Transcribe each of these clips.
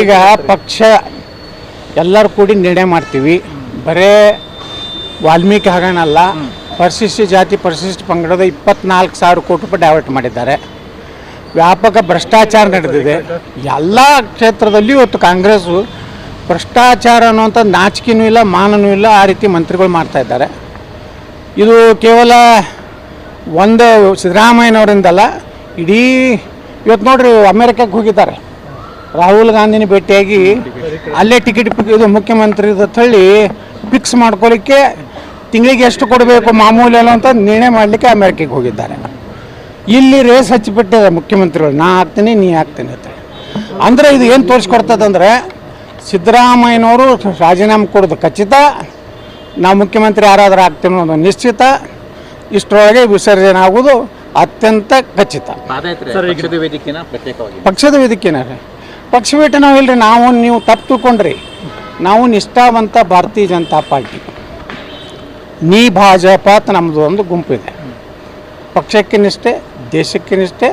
ಈಗ ಪಕ್ಷ ಎಲ್ಲರೂ ಕೂಡಿ ನಿರ್ಣಯ ಮಾಡ್ತೀವಿ. ಬರೇ ವಾಲ್ಮೀಕಿ ಹಾಗನಲ್ಲ ಪರಿಶಿಷ್ಟ ಜಾತಿ ಪರಿಶಿಷ್ಟ ಪಂಗಡದ ಇಪ್ಪತ್ನಾಲ್ಕು ಸಾವಿರ ಕೋಟಿ ರೂಪಾಯಿ ಡೈವರ್ಟ್ ಮಾಡಿದ್ದಾರೆ. ವ್ಯಾಪಕ ಭ್ರಷ್ಟಾಚಾರ ನಡೆದಿದೆ. ಎಲ್ಲ ಕ್ಷೇತ್ರದಲ್ಲಿ ಇವತ್ತು ಕಾಂಗ್ರೆಸ್ಸು ಭ್ರಷ್ಟಾಚಾರ ಅನ್ನುವಂಥ ನಾಚಿಕೆನೂ ಇಲ್ಲ ಮಾನನೂ ಇಲ್ಲ ಆ ರೀತಿ ಮಂತ್ರಿಗಳು ಮಾಡ್ತಾ ಇದ್ದಾರೆ. ಇದು ಕೇವಲ ಒಂದು ಸಿದ್ದರಾಮಯ್ಯನವರಿಂದಲ್ಲ, ಇಡೀ ಇವತ್ತು ನೋಡ್ರಿ ಅಮೇರಿಕಕ್ಕೆ ಹೋಗಿದ್ದಾರೆ. ರಾಹುಲ್ ಗಾಂಧಿನ ಭೇಟಿಯಾಗಿ ಅಲ್ಲೇ ಟಿಕೆಟ್ ಇದು ಮುಖ್ಯಮಂತ್ರಿ ತಳ್ಳಿ ಫಿಕ್ಸ್ ಮಾಡ್ಕೊಳ್ಳಿಕ್ಕೆ ತಿಂಗಳಿಗೆ ಎಷ್ಟು ಕೊಡಬೇಕು ಮಾಮೂಲಿ ಅಲ್ಲ ಅಂತ ನಿರ್ಣಯ ಮಾಡಲಿಕ್ಕೆ ಅಮೇರಿಕೆಗೆ ಹೋಗಿದ್ದಾರೆ. ಇಲ್ಲಿ ರೇಸ್ ಹಚ್ಚಿಬಿಟ್ಟಿದೆ ಮುಖ್ಯಮಂತ್ರಿಗಳು. ನಾ ಹಾಕ್ತೀನಿ, ನೀ ಹಾಕ್ತೀನಿ ಅಂತ ಅಂದರೆ ಇದು ಏನು ತೋರಿಸ್ಕೊಡ್ತದಂದ್ರೆ, ಸಿದ್ದರಾಮಯ್ಯನವರು ರಾಜೀನಾಮೆ ಕೊಡೋದು ಖಚಿತ. ನಾವು ಮುಖ್ಯಮಂತ್ರಿ ಯಾರಾದರೂ ಆಗ್ತೀವಿ ಅನ್ನೋದು ನಿಶ್ಚಿತ. ಇಷ್ಟರೊಳಗೆ ವಿಸರ್ಜನೆ ಆಗೋದು ಅತ್ಯಂತ ಖಚಿತ. ಪಾದಯಾತ್ರೆ ಪಕ್ಷದ ವೇದಿಕೆನ ಪ್ರತ್ಯೇಕವಾಗಿ. ಪಕ್ಷದ ವೇದಿಕೆನ ರೀ. ಪಕ್ಷ ಬಿಟ್ಟು ನಾವು ಇಲ್ರಿ ನಾವು ನೀವು ತಪ್ಪು ತಿಳ್ಕೊಂಡ್ರಿ. ನಾವು ನಿಷ್ಠಾವಂತ ಭಾರತೀಯ ಜನತಾ ಪಾರ್ಟಿ. ನೀ ಭಾಜಪ ಅಂತ ನಮ್ಮದು ಒಂದು ಗುಂಪಿದೆ ಪಕ್ಷಕ್ಕೆ ನಿಷ್ಠೆ ದೇಶಕ್ಕೆ ನಿಷ್ಠೆ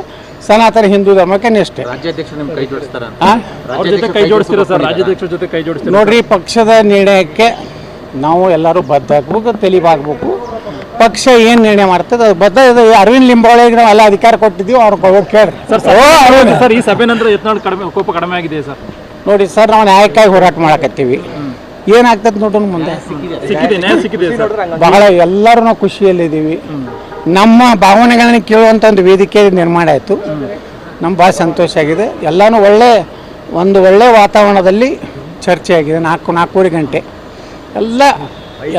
ಸನಾತನ ಹಿಂದೂ ಧರ್ಮಕ್ಕೆ ನಿಷ್ಠೆ. ರಾಜ್ಯಾಧ್ಯಕ್ಷರು ನಿಮ್ ಕೈ ಜೋಡಿಸ್ತಾರ ಅಂತ. ಆ? ಜೊತೆ ಕೈ ಜೋಡಿಸ್ತೀರಾ ಸರ್? ರಾಜ್ಯಾಧ್ಯಕ್ಷರ ಜೊತೆ ಕೈ ಜೋಡಿಸ್ತೀರಾ ನೋಡ್ರಿ ಪಕ್ಷದ ನಿರ್ಣಯಕ್ಕೆ ನಾವು ಎಲ್ಲರೂ ಬದ್ಧ ಆಗ್ಬೇಕು ತೆಲಿಬಾಗಬೇಕು. ಪಕ್ಷ ಏನು ನಿರ್ಣಯ ಮಾಡ್ತದೆ? ಅದು ಬದ್ಧ ಇದು ಅರವಿಂದ್ ಲಿಂಬಾವಳಿಗೆ ನಾವು ಎಲ್ಲ ಅಧಿಕಾರ ಕೊಟ್ಟಿದ್ದೀವಿ ಅವ್ರ ಕೇಳ್ರಿ. ಸರ್ ಓ, ಅರವಿಂದ್. ಸರ್ ಈ ಸಭೆ ನಂತರ ಯತ್ನಾಳ್ ಕಡಿಮೆ ಕೋಪ ಕಡಿಮೆ ಆಗಿದೆ ಸರ್? ನೋಡಿ ಸರ್ ನಾವು ನ್ಯಾಯಕ್ಕಾಗಿ ಹೋರಾಟ ಮಾಡಕತ್ತೀವಿ. ಏನಾಗ್ತದೆ ನೋಡೋಣ ಮುಂದೆ? ಸಿಕ್ಕಿದೆ ನ್ಯಾಯ ಸಿಕ್ಕಿದೆ ಸರ್. ಬಹಳ ಎಲ್ಲರೂ ನಾವು ಖುಷಿಯಲ್ಲಿದ್ದೀವಿ. ನಮ್ಮ ಭಾವನೆಗಳನ್ನ ಕೇಳುವಂಥ ಒಂದು ವೇದಿಕೆ ನಿರ್ಮಾಣ ಆಯಿತು. ನಮ್ಮ ಭಾಳ ಸಂತೋಷ ಆಗಿದೆ. ಎಲ್ಲನೂ ಒಳ್ಳೆ ಒಂದು ಒಳ್ಳೆ ವಾತಾವರಣದಲ್ಲಿ ಚರ್ಚೆ ಆಗಿದೆ ನಾಲ್ಕು ನಾಲ್ಕೂವರೆ ಗಂಟೆ. ಎಲ್ಲ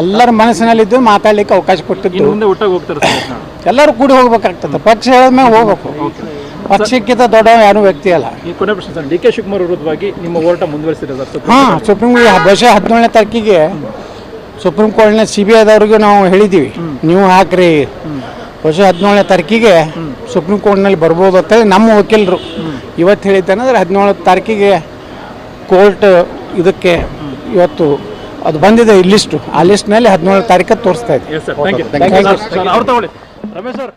ಎಲ್ಲರ ಮನಸ್ಸಿನಲ್ಲಿದ್ದು ಮಾತಾಡ್ಲಿಕ್ಕೆ ಅವಕಾಶ ಕೊಟ್ಟಿದ್ದು. ಮುಂದೆ ಒಟ್ಟಾಗಿ ಹೋಗ್ತಾರೆ ಸರ್ ಎಲ್ಲರೂ ಕೂಡಿ ಹೋಗ್ಬೇಕಾಗ್ತದೆ. ಪಕ್ಷ ಹೇಳಿದ್ಮೇಲೆ ಹೋಗ್ಬೇಕು. ಪಕ್ಷಕ್ಕಿಂತ ದೊಡ್ಡ ಯಾರು ವ್ಯಕ್ತಿ ಅಲ್ಲ. ಈ ಕೊನೆ ಪ್ರಶ್ನೆ ಸರ್ ಡಿ ಕೆ ಶಿವಕುಮಾರ್ ವಿರುದ್ಧವಾಗಿ ನಿಮ್ಮ ಹೋರಾಟ ಮುಂದುವರಿಸಿದೆ ಸರ್? ಹಾಂ ಸುಪ್ರೀಂ ಬಹುಶಃ ಹದಿನೇಳನೇ ತಾರೀಕಿಗೆ ಸುಪ್ರೀಂ ಕೋರ್ಟ್ನ ಸಿ ಬಿ ಐದವ್ರಿಗೆ ನಾವು ಹೇಳಿದ್ದೀವಿ ನೀವು ಹಾಕ್ರಿ. ಬಹುಶಃ ಹದಿನೇಳನೇ ತಾರೀಕಿಗೆ ಸುಪ್ರೀಂ ಕೋರ್ಟ್ನಲ್ಲಿ ಬರ್ಬೋದು ಅಂತೇಳಿ ನಮ್ಮ ವಕೀಲರು ಇವತ್ತು ಹೇಳಿದ್ದೇನೆಂದ್ರೆ ಹದಿನೇಳು ತಾರೀಕಿಗೆ ಕೋರ್ಟ್ ಇದಕ್ಕೆ ಇವತ್ತು ಅದು ಬಂದಿದೆ ಈ ಲಿಸ್ಟು ಆ ಲಿಸ್ಟ್ನಲ್ಲಿ ಹದಿನೇಳು ತಾರೀಕು ತೋರಿಸ್ತಾ ಇದೆ ರಮೇಶ್ ಸರ್